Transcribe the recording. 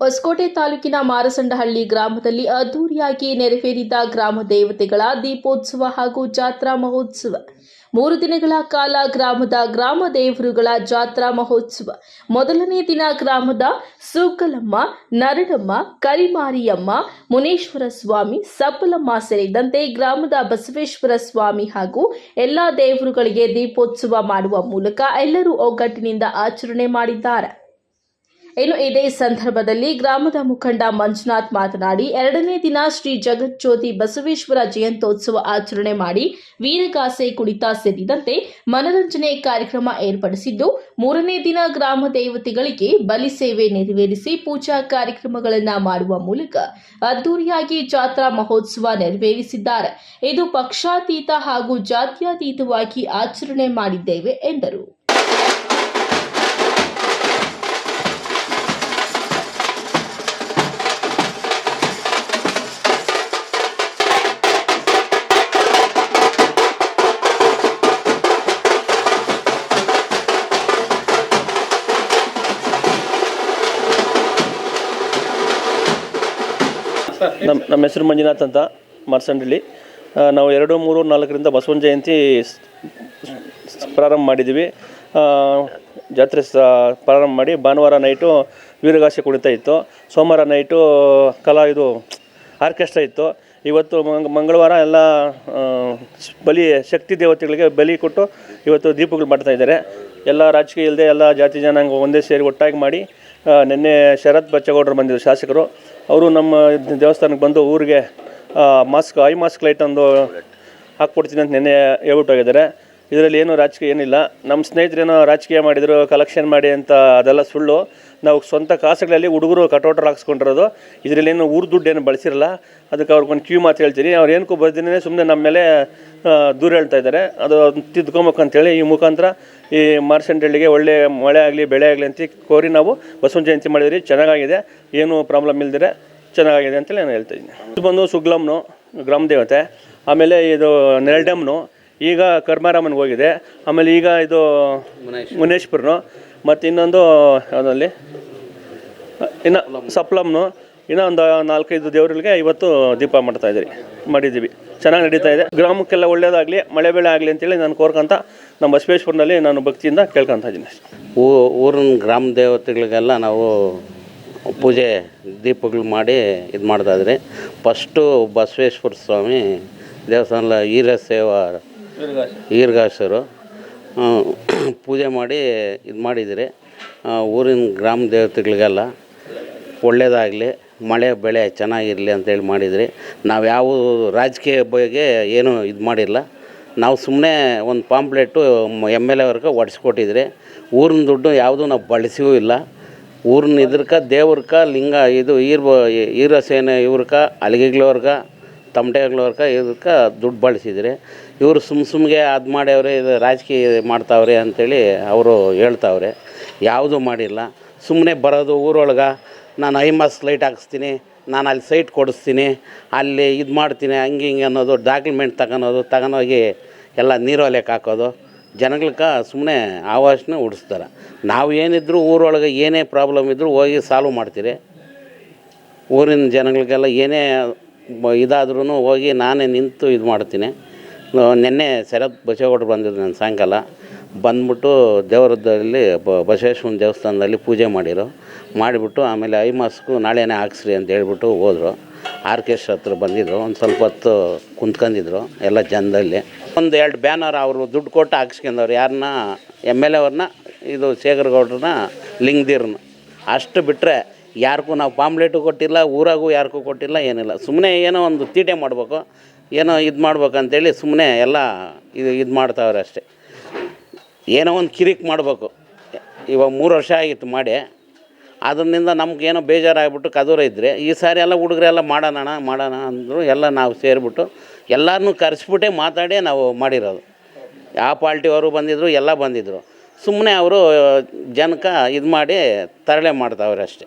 ಹೊಸಕೋಟೆ ತಾಲೂಕಿನ ಮಾರಸಂಡಹಳ್ಳಿ ಗ್ರಾಮದಲ್ಲಿ ಅದ್ದೂರಿಯಾಗಿ ನೆರವೇರಿದ ಗ್ರಾಮ ದೇವತೆಗಳ ದೀಪೋತ್ಸವ ಹಾಗೂ ಜಾತ್ರಾ ಮಹೋತ್ಸವ. ಮೂರು ದಿನಗಳ ಕಾಲ ಗ್ರಾಮದ ಗ್ರಾಮ ದೇವರುಗಳ ಜಾತ್ರಾ ಮಹೋತ್ಸವ. ಮೊದಲನೇ ದಿನ ಗ್ರಾಮದ ಸೂಕಲಮ್ಮ, ನರಡಮ್ಮ, ಕರಿಮಾರಿಯಮ್ಮ, ಮುನೇಶ್ವರ ಸ್ವಾಮಿ, ಸಪ್ಪಲಮ್ಮ ಸೇರಿದಂತೆ ಗ್ರಾಮದ ಬಸವೇಶ್ವರ ಸ್ವಾಮಿ ಹಾಗೂ ಎಲ್ಲಾ ದೇವರುಗಳಿಗೆ ದೀಪೋತ್ಸವ ಮಾಡುವ ಮೂಲಕ ಎಲ್ಲರೂ ಒಗ್ಗಟ್ಟಿನಿಂದ ಆಚರಣೆ ಮಾಡಿದ್ದಾರೆ. ಇನ್ನು ಇದೇ ಸಂದರ್ಭದಲ್ಲಿ ಗ್ರಾಮದ ಮುಖಂಡ ಮಂಜುನಾಥ್ ಮಾತನಾಡಿ, ಎರಡನೇ ದಿನ ಶ್ರೀ ಜಗಜ್ಯೋತಿ ಬಸವೇಶ್ವರ ಜಯಂತ್ಯೋತ್ಸವ ಆಚರಣೆ ಮಾಡಿ ವೀರಗಾಸೆ ಕುಣಿತ ಸೇರಿದಂತೆ ಮನರಂಜನೆ ಕಾರ್ಯಕ್ರಮ ಏರ್ಪಡಿಸಿದ್ದು, ಮೂರನೇ ದಿನ ಗ್ರಾಮ ದೇವತೆಗಳಿಗೆ ಬಲಿ ಸೇವೆ ನೆರವೇರಿಸಿ ಪೂಜಾ ಕಾರ್ಯಕ್ರಮಗಳನ್ನು ಮಾಡುವ ಮೂಲಕ ಅದ್ದೂರಿಯಾಗಿ ಜಾತ್ರಾ ಮಹೋತ್ಸವ ನೆರವೇರಿಸಿದ್ದಾರೆ. ಇದು ಪಕ್ಷಾತೀತ ಹಾಗೂ ಜಾತ್ಯಾತೀತವಾಗಿ ಆಚರಣೆ ಮಾಡಿದ್ದೇವೆ ಎಂದರು. ನಮ್ಮ ನಮ್ಮ ಹೆಸರು ಮಂಜುನಾಥ್ ಅಂತ ಮರ್ಸಂಡಳ್ಳಿ. ನಾವು ಎರಡು, ಮೂರು, ನಾಲ್ಕರಿಂದ ಬಸವನ ಜಯಂತಿ ಪ್ರಾರಂಭ ಮಾಡಿದ್ದೀವಿ. ಜಾತ್ರೆ ಸ, ಪ್ರಾರಂಭ ಮಾಡಿ ಭಾನುವಾರ ನೈಟು ವೀರಗಾಸೆ ಕುಣಿತ ಇತ್ತು. ಸೋಮವಾರ ನೈಟು ಕಲಾ ಇದು ಆರ್ಕೆಸ್ಟ್ರಾ ಇತ್ತು. ಇವತ್ತು ಮಂಗ್- ಮಂಗಳವಾರ ಎಲ್ಲ ಬಲಿ, ಶಕ್ತಿ ದೇವತೆಗಳಿಗೆ ಬಲಿ ಕೊಟ್ಟು ಇವತ್ತು ದೀಪಗಳು ಮಾಡ್ತಾ ಇದ್ದಾರೆ. ಎಲ್ಲ ರಾಜಕೀಯ ಇಲ್ಲದೆ ಎಲ್ಲ ಜಾತಿ ಜನಾಂಗ ಒಂದೇ ಸೇರಿ ಒಟ್ಟಾಗಿ ಮಾಡಿ ನಿನ್ನೆ ಶರತ್ ಬಚ್ಚೇಗೌಡರು ಬಂದಿದ್ದರು ಶಾಸಕರು. ಅವರು ನಮ್ಮ ದೇವಸ್ಥಾನಕ್ಕೆ ಬಂದು ಊರಿಗೆ ಮಾಸ್ಕ್, ಐ ಮಾಸ್ಕ್ ಲೈಟ್ ಒಂದು ಹಾಕ್ಕೊಡ್ತೀನಿ ಅಂತ ನಿನ್ನೆ ಹೇಳ್ಬಿಟ್ಟು ಹೋಗಿದ್ದಾರೆ. ಇದರಲ್ಲಿ ಏನು ರಾಜಕೀಯ ಏನಿಲ್ಲ. ನಮ್ಮ ಸ್ನೇಹಿತರೇನೋ ರಾಜಕೀಯ ಮಾಡಿದರು ಕಲೆಕ್ಷನ್ ಮಾಡಿ ಅಂತ ಅದೆಲ್ಲ ಸುಳ್ಳು. ನಾವು ಸ್ವಂತ ಕಾಸುಗಳಲ್ಲಿ ಹುಡುಗರು ಕಟೌಟರ್ ಹಾಕ್ಸ್ಕೊಂಡಿರೋದು. ಇದರಲ್ಲಿ ಏನು ಊರು ದುಡ್ಡು ಏನು ಬಳಸಿರಲ್ಲ. ಅದಕ್ಕೆ ಅವ್ರಿಗೊಂದು ಕ್ಯೂ ಮಾತು ಹೇಳ್ತೀನಿ. ಅವ್ರು ಏನಕ್ಕೂ ಬರ್ದಿನೇ ಸುಮ್ಮನೆ ನಮ್ಮ ಮೇಲೆ ದೂರ ಹೇಳ್ತಾ ಇದ್ದಾರೆ. ಅದು ತಿದ್ಕೊಬೇಕು ಅಂತೇಳಿ ಈ ಮುಖಾಂತರ ಈ ಮಾರ್ಸಂಡಳ್ಳಿಗೆ ಒಳ್ಳೆ ಮಳೆ ಆಗಲಿ, ಬೆಳೆ ಆಗಲಿ ಅಂತ ಕೋರಿ ನಾವು ಬಸವನ ಜಯಂತಿ ಮಾಡಿದ್ರಿ. ಚೆನ್ನಾಗಾಗಿದೆ. ಏನು ಪ್ರಾಬ್ಲಮ್ ಇಲ್ಲದಿರೆ ಚೆನ್ನಾಗಿದೆ ಅಂತೇಳಿ ನಾನು ಹೇಳ್ತಾ ಇದ್ದೀನಿ. ಇದು ಬಂದು ಸುಗ್ಲಮ್ನು ಗ್ರಾಮ ದೇವತೆ. ಆಮೇಲೆ ಇದು ನೆರಡಮ್ನು ಈಗ ಕರ್ಮಾರಾಮನ್ಗೆ ಹೋಗಿದೆ. ಆಮೇಲೆ ಈಗ ಇದು ಮುನೇಶ್ಪುರನು ಮತ್ತು ಇನ್ನೊಂದು ಯಾವುದಲ್ಲಿ ಇನ್ನು ಸಪ್ಲಮ್ನು. ಇನ್ನೂ ಒಂದು ನಾಲ್ಕೈದು ದೇವರುಗಳಿಗೆ ಇವತ್ತು ದೀಪ ಮಾಡ್ತಾ ಇದ್ದೀರಿ. ಮಾಡಿದ್ದೀವಿ. ಚೆನ್ನಾಗಿ ನಡೀತಾ ಇದೆ. ಗ್ರಾಮಕ್ಕೆಲ್ಲ ಒಳ್ಳೇದಾಗಲಿ ಮಳೆ ಬೆಳೆ ಆಗಲಿ ಅಂತೇಳಿ ನಾನು ಕೋರ್ಕೊಂತ ನಮ್ಮ ಬಸವೇಶ್ವರನಲ್ಲಿ ನಾನು ಭಕ್ತಿಯಿಂದ ಕೇಳ್ಕೊತಾ ಇದ್ದೀನಿ ಊ ಊರಿನ ಗ್ರಾಮ ದೇವತೆಗಳಿಗೆಲ್ಲ ನಾವು ಪೂಜೆ ದೀಪಗಳು ಮಾಡಿ ಇದು ಮಾಡ್ತಾಯಿದ್ರಿ ಫಸ್ಟು ಬಸವೇಶ್ವರ ಸ್ವಾಮಿ ದೇವಸ್ಥಾನ ಈರ ಸೇವಾ ಈರ್ಗಾಸರು ಪೂಜೆ ಮಾಡಿ ಇದು ಮಾಡಿದಿರಿ. ಊರಿನ ಗ್ರಾಮ ದೇವತೆಗಳಿಗೆಲ್ಲ ಒಳ್ಳೆಯದಾಗಲಿ ಮಳೆ, ಬೆಳೆ ಚೆನ್ನಾಗಿರಲಿ ಅಂತೇಳಿ ಮಾಡಿದ್ರಿ. ನಾವು ಯಾವ ರಾಜಕೀಯ ಬಗ್ಗೆ ಏನೂ ಇದು ಮಾಡಿಲ್ಲ. ನಾವು ಸುಮ್ಮನೆ ಒಂದು ಪಾಂಪ್ಲೆಟು ಎಂ ಎಲ್ ಎವರೆಗೆ ಒಡಿಸ್ಕೊಟ್ಟಿದ್ರಿ. ಊರಿನ ದುಡ್ಡು ಯಾವುದೂ ನಾವು ಬಳಸಿಯೂ ಇಲ್ಲ. ಊರಿನ ಇದ್ರಕ, ದೇವ್ರಕ, ಲಿಂಗ, ಇದು ಈರ್ ಈರ ಸೇನೆ ಇವ್ರಕ ಅಲಿಗೆಗ್ಳವ್ರಗ ತಮಟೆಗ್ಳವ್ರಕ ಇದಕ್ಕೆ ದುಡ್ಡು ಬಳಸಿದ್ರಿ. ಇವರು ಸುಮ್ಮ ಸುಮ್ಮಗೆ ಅದು ಮಾಡ್ಯವ್ರೆ, ಇದು ರಾಜಕೀಯ ಮಾಡ್ತಾವ್ರೆ ಅಂಥೇಳಿ ಅವರು ಹೇಳ್ತಾವ್ರೆ. ಯಾವುದೂ ಮಾಡಿಲ್ಲ. ಸುಮ್ಮನೆ ಬರೋದು ಊರೊಳಗೆ, ನಾನು ಐಮಾಸ್ ಮಾಸ್ ಲೈಟ್ ಹಾಕಿಸ್ತೀನಿ, ನಾನು ಅಲ್ಲಿ ಸೈಟ್ ಕೊಡಿಸ್ತೀನಿ, ಅಲ್ಲಿ ಇದು ಮಾಡ್ತೀನಿ, ಹಂಗೆ ಹಿಂಗೆ ಅನ್ನೋದು, ಡಾಕ್ಯುಮೆಂಟ್ ತಗೊಳೋದು ತಗೊಂಡೋಗಿ ಎಲ್ಲ ನೀರೊಲೆಗೆ ಹಾಕೋದು. ಜನಗಳ್ಗೆ ಸುಮ್ಮನೆ ಆವಾಸನ ಉಡಿಸ್ತಾರೆ. ನಾವು ಏನಿದ್ರೂ ಊರೊಳಗೆ ಏನೇ ಪ್ರಾಬ್ಲಮ್ ಇದ್ದರೂ ಹೋಗಿ ಸಾಲ್ವ್ ಮಾಡ್ತೀರಿ. ಊರಿನ ಜನಗಳಿಗೆಲ್ಲ ಏನೇ ಇದಾದ್ರೂ ಹೋಗಿ ನಾನೇ ನಿಂತು ಇದು ಮಾಡ್ತೀನಿ. ನಿನ್ನೆ ಶರತ್ ಬಸವೇಗೌಡರು ಬಂದಿದ್ರು ನಾನು ಸಾಯಂಕಾಲ. ಬಂದ್ಬಿಟ್ಟು ದೇವರದಲ್ಲಿ ಬ ಬಸವೇಶ್ವರನ ದೇವಸ್ಥಾನದಲ್ಲಿ ಪೂಜೆ ಮಾಡಿರು ಮಾಡಿಬಿಟ್ಟು ಆಮೇಲೆ ಐ ಮಾಸ್ಕು ನಾಳೆನೇ ಹಾಕ್ಸ್ರಿ ಅಂತ ಹೇಳ್ಬಿಟ್ಟು ಹೋದರು. ಆರ್ಕೆಸ್ಟ್ರಾ ಹತ್ರ ಬಂದಿದ್ದರು ಒಂದು ಸ್ವಲ್ಪ ಹೊತ್ತು ಕುಂತ್ಕೊಂಡಿದ್ರು ಎಲ್ಲ ಜನದಲ್ಲಿ ಒಂದು ಎರಡು ಬ್ಯಾನರ್ ಅವರು ದುಡ್ಡು ಕೊಟ್ಟು ಹಾಕ್ಸ್ಕೊಂಡವ್ರು ಯಾರನ್ನ? ಎಂ ಎಲ್ ಎ ಅವ್ರನ್ನ, ಇದು ಶೇಖರಗೌಡ್ರನ್ನ ಲಿಂಗದೀರ್ನ. ಅಷ್ಟು ಬಿಟ್ಟರೆ ಯಾರಿಗೂ ನಾವು ಪಾಂಪ್ಲೆಟು ಕೊಟ್ಟಿಲ್ಲ, ಊರಾಗೂ ಯಾರಿಗೂ ಕೊಟ್ಟಿಲ್ಲ, ಏನಿಲ್ಲ. ಸುಮ್ಮನೆ ಏನೋ ಒಂದು ತೀಟೆ ಮಾಡಬೇಕು, ಏನೋ ಇದು ಮಾಡ್ಬೇಕಂತೇಳಿ ಸುಮ್ಮನೆ ಎಲ್ಲ ಇದು ಇದು ಮಾಡ್ತಾವ್ರೆ ಅಷ್ಟೇ. ಏನೋ ಒಂದು ಕಿರಿಕ್ ಮಾಡಬೇಕು. ಇವಾಗ ಮೂರು ವರ್ಷ ಆಗಿತ್ತು ಮಾಡಿ, ಅದರಿಂದ ನಮ್ಗೇನೋ ಬೇಜಾರಾಗ್ಬಿಟ್ಟು ಕದೂರ ಇದ್ದರೆ ಈ ಸಾರಿ ಎಲ್ಲ ಹುಡುಗರೆಲ್ಲ ಮಾಡೋಣ ಮಾಡೋಣ ಅಂದರು ಎಲ್ಲ ನಾವು ಸೇರಿಬಿಟ್ಟು ಎಲ್ಲರನ್ನೂ ಕರೆಸ್ಬಿಟ್ಟೆ ಮಾತಾಡಿ ನಾವು ಮಾಡಿರೋದು. ಯಾವ ಪಾರ್ಟಿಯವರು ಬಂದಿದ್ದರು ಎಲ್ಲ ಬಂದಿದ್ದರು ಸುಮ್ಮನೆ ಅವರು ಜನಕ್ಕೆ ಇದು ಮಾಡಿ ತರಳೆ ಮಾಡ್ತಾವ್ರೆ ಅಷ್ಟೇ.